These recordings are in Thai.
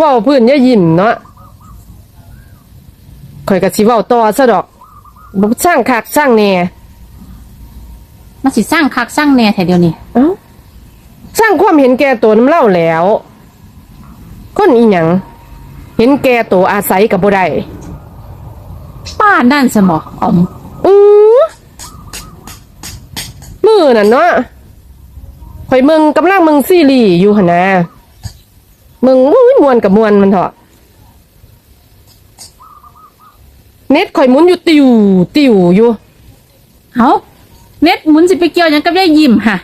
เว่าพื้นอย่ายิ้มเนาะข่อยก็สิเว้าต่อซะดอกบ่สร้างคักสร้างแหน่มันสิสร้างคักสร้างแหน่แท้เดียวนี้เอ้าสร้างความเห็นแก่ตัวน้ำเล่าแหล้ว คนอีหยังเห็นแก่ตัวอาศัยกับบ่ได้ป้านั่นสมอออมอือมือนั่นเนาะข่อยมึงกำลังมึงซีรีส์อยู่หนนะมึงอุ้ย มวนกับมวนมันเถอะเน็ตข่อยหมุนอยู่ติวติวอยู่ เอ้าเน็ตหมุนสิไปเกี่ยวหยังกับได้ยิ้มค่ะ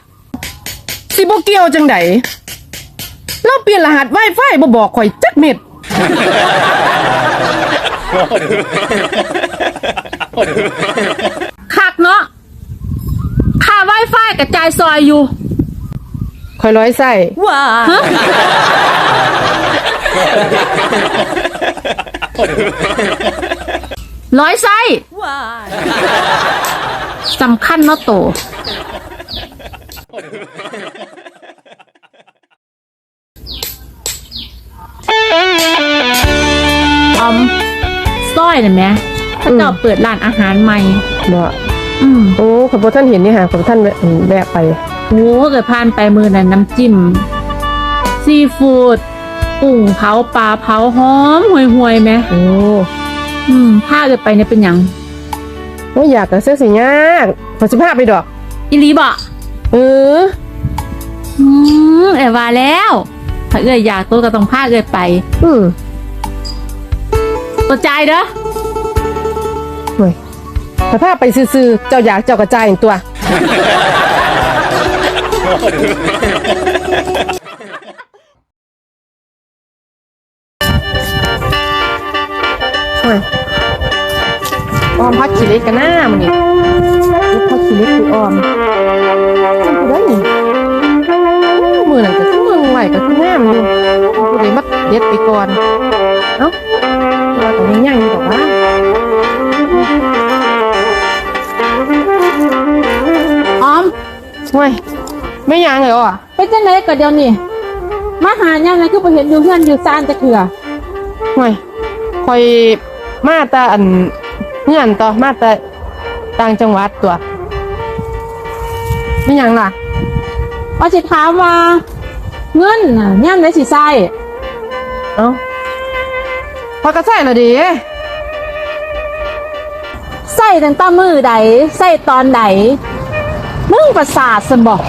สิบ่เกี่ยวจังไดเราเปลี่ยนรหัส Wi-Fi บ่บอกข่อยจักเม็ด คักเนาะค่า Wi-Fi กระจายซอยอยู่ ข่อยร้อยใส่ ว้า ฮะ ร้อยไส้สำคัญเนาะโตออมสร้อยน่ะแหม่เขาเจ้าเปิดร้านอาหารใหม่ บ่อืมโอ้ขอยบ่ท่านเห็นนี่ฮะขอยบ่ท่านแวะไปโอ้เกิดผ่านไปมือนั้นน้ำจิ้ม ซีฟู้ด กุ้งเผาปลาเผาหอมห่วยห่วยๆไหมโอ้อืมผ้าเกิดไปเนี่ยเป็นหยังบ่อยากก็เสียสิยากขอยสิพาไปดอก อีหลีบอกเออ อืมเอว่าแล้ว ถ้าเอ้ยอยากตัวก็ต้องผ้าเอ้ยไป อืมตัวใจายเด้อเฮ้ยถ้าพาไปซื่อๆเจ้าอยากเจ้ากระจายอย่างตัว พักขี้เล็กกันหน้ามันนี่ลูกพักขี้เล็กคือออมจำกูได้นี่มือนั่นก็คือมือไหวก็คือหน้ามันอยู่กูเลยมัดเด็ดไปก่อนเอ้าว่าแต่ยังยังอยู่ดอกว่าออมเว้ยไม่ยังเลยอะเป็นจังไหนก็เดี๋ยวนี้มาหายังไงคือไปเห็นอยู่เพื่อนอยู่ซานจะเถื่อเว้ยคอยมาแตาอัน เงื่อนต่อมาแต่ต่างจังหวัดตัวไม่ยังล่ะว่าสิถามว่า เงินน่ะย่ำไหนสิใส่เอ้าพอกระใส่ละดิใส่ตั้งแต่มือใดใส่ตอนใดมึงประสาทสมบอก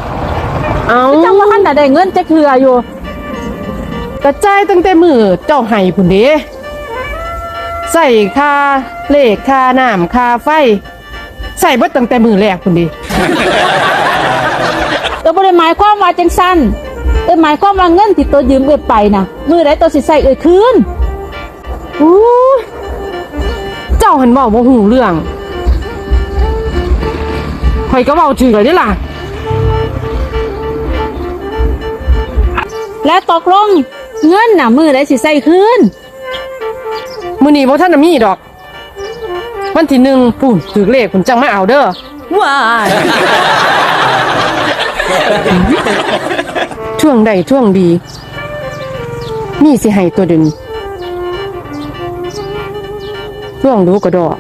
เอ้าจังว่าท่านน่ะได้เงินจะเถื่ออยู่กระจายตั้งแต่มือเจ้าไห้พุ่นเด้ ใส่ค่าเลขค่าน้ำค่าไฟ ใส่เบิดตั้งแต่มือแรกพุ่นเดิเออบ่ได้หมายความว่าจังสั้นเออหมายความว่าเงินที่ตัวยืมเอื้อไปนะมือใดตัวสิใส่เอื้อคืนอู้เจ้าหันบอกว่าหูเรื่องคอยก็เบาถือเลยเด้ล่ะ และตกลงเงินน่ะมือใดสิใส่คืน มือนี้บ่ท่านน่ะมีดอก วันที่หนึ่งปุ่นถือเลขผมจังมาเอาเด้อว้ายช่วงใดช่วงดี มีสิให้ตัวเดินช่วงดูก็ดอก